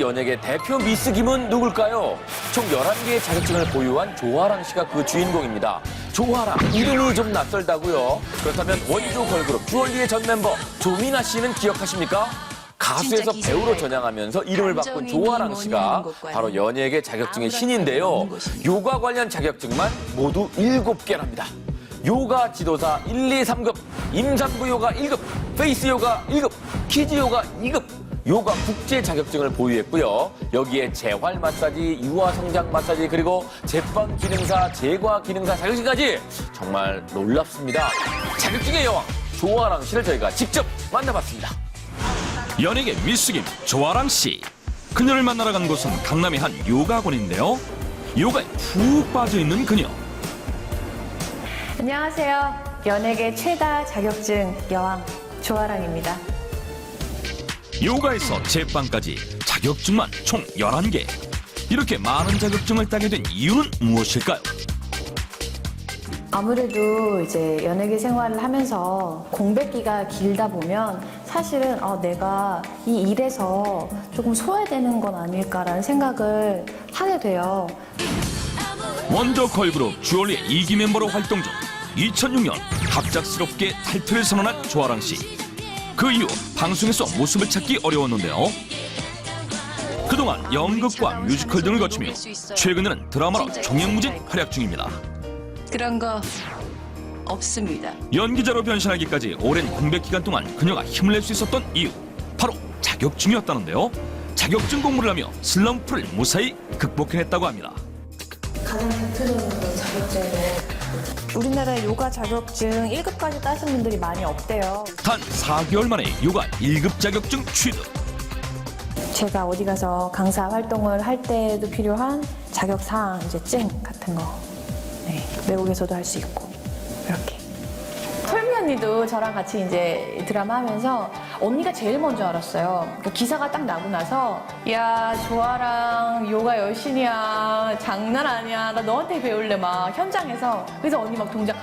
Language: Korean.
연예계 대표 미스 김은 누굴까요? 총 11개의 자격증을 보유한 조아랑 씨가 그 주인공입니다. 조아랑, 이름이 좀 낯설다고요? 그렇다면 원조 걸그룹 주얼리의 전 멤버 조민아 씨는 기억하십니까? 가수에서 배우로. 전향하면서 이름을 바꾼 뭐니 씨가 바로 연예계 자격증의 신인데요. 요가 관련 자격증만 모두 7개랍니다. 요가 지도사 1, 2, 3급, 임산부 요가 1급, 페이스 요가 1급, 키즈 요가 2급, 요가 국제 자격증을 보유했고요. 여기에 재활 마사지, 유아 성장 마사지, 그리고 제빵 기능사, 제과 기능사 자격증까지 정말 놀랍습니다. 자격증의 여왕 조아랑 씨를 저희가 직접 만나봤습니다. 연예계 미스김 조아랑 씨. 그녀를 만나러 간 곳은 강남의 한 요가원인데요. 요가에 푹 빠져 있는 그녀. 안녕하세요. 연예계 최다 자격증 여왕 조아랑입니다. 요가에서 제빵까지 자격증만 총 11개. 이렇게 많은 자격증을 따게 된 이유는 무엇일까요? 아무래도 이제 연예계 생활을 하면서 공백기가 길다 보면 사실은 어, 내가 이 일에서 조금 소외되는 건 아닐까라는 생각을 하게 돼요. 원조 걸그룹 주얼리의 2기 멤버로 활동 중 2006년 갑작스럽게 탈퇴를 선언한 조아랑 씨. 그 이후 방송에서 모습을 찾기 어려웠는데요. 그동안 연극과 뮤지컬 등을 거치며 최근에는 드라마로 종횡무진 활약 중입니다. 그런 거 없습니다. 연기자로 변신하기까지 오랜 공백 기간 동안 그녀가 힘을 낼 수 있었던 이유 바로 자격증이었다는데요. 자격증 공부를 하며 슬럼프를 무사히 극복해냈다고 합니다. 가장 대표적인 자격증은 우리나라에 요가 자격증 1급까지 따신 분들이 많이 없대요. 단 4개월 만에 요가 1급 자격증 취득. 제가 어디 가서 강사 활동을 할 때도 필요한 자격 사항, 이제 증 같은 거. 네, 외국에서도 할 수 있고. 이렇게. 털미 언니도 저랑 같이 이제 드라마 하면서 언니가 제일 먼저 알았어요. 그러니까 기사가 딱 나고 나서 야, 조아랑 요가 여신이야. 장난 아니야. 나 너한테 배울래 막 현장에서. 그래서 언니 막 동작